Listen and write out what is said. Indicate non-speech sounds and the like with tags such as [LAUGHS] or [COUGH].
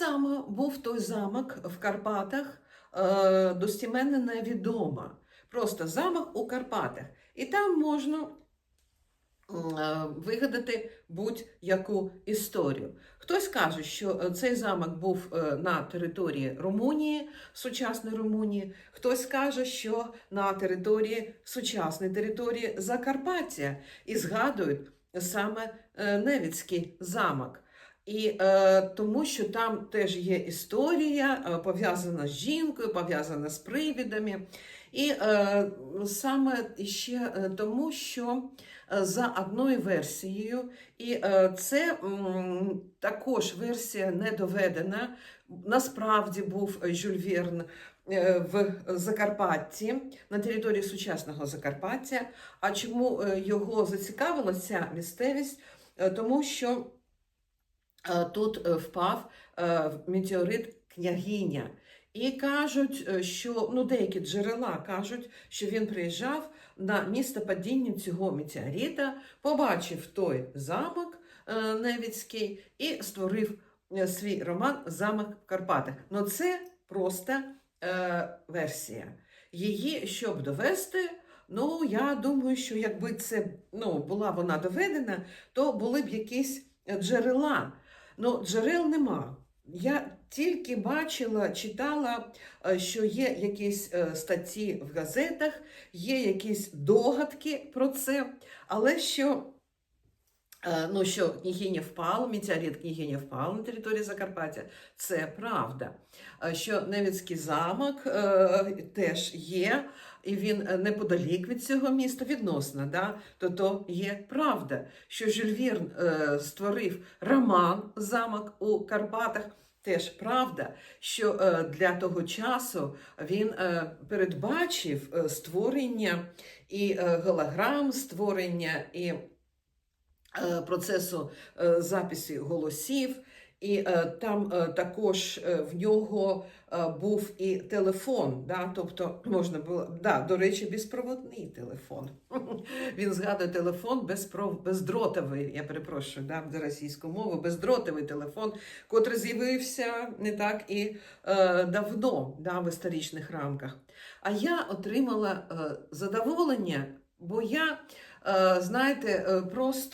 саме був той замок в Карпатах, е, достіменно невідомо. Просто замок у Карпатах. І там можна е, вигадати будь-яку історію. Хтось каже, що е, цей замок був на території Румунії, сучасної Румунії, хтось каже, що на території сучасної території Закарпаття і згадують саме Невіцький замок. І е, тому, що там теж є історія, е, пов'язана з жінкою, пов'язана з привідами. І е, саме ще е, тому, що е, за одною версією, і е, це м, також версія не доведена. Насправді був Жюль Верн е, в Закарпатті на території сучасного Закарпаття. А чому е, його зацікавила ця місцевість? Е, Тому що е, тут е, впав е, метеорит княгиня. І кажуть, е, що ну, деякі джерела кажуть, що він приїжджав на місце падіння цього метеорита, побачив той замок е, Невіцький і створив е, свій роман Замок в Карпатах. Ну це просто е, версія. Її, щоб довести, ну я думаю, що якби це ну, була вона доведена, то були б якісь е, джерела. Ну, джерел нема. Я тільки бачила, читала, е, що є якісь е, статті в газетах, є якісь догадки про це, але що, ну, що княгиня впала, метеорит княгиня впала на території Закарпаття, це правда. Е, Що Невицький замок е, теж є, і він е, неподалік від цього міста відносно, да? то то є правда, що Жюль е, створив роман Замок у Карпатах. Теж правда, що е, для того часу він е, передбачив е, створення і е, голограм, створення і е, процесу е, запису голосів. І е, там е, також е, в нього е, був і телефон, да? тобто можна було, да, до речі, безпроводний телефон. [LAUGHS] Він згадує телефон безпров... бездротовий, я перепрошую да, за російську мову, бездротовий телефон, котрий з'явився не так і е, давно да, в історичних рамках. А я отримала е, задоволення, бо я, е, знаєте, е, просто.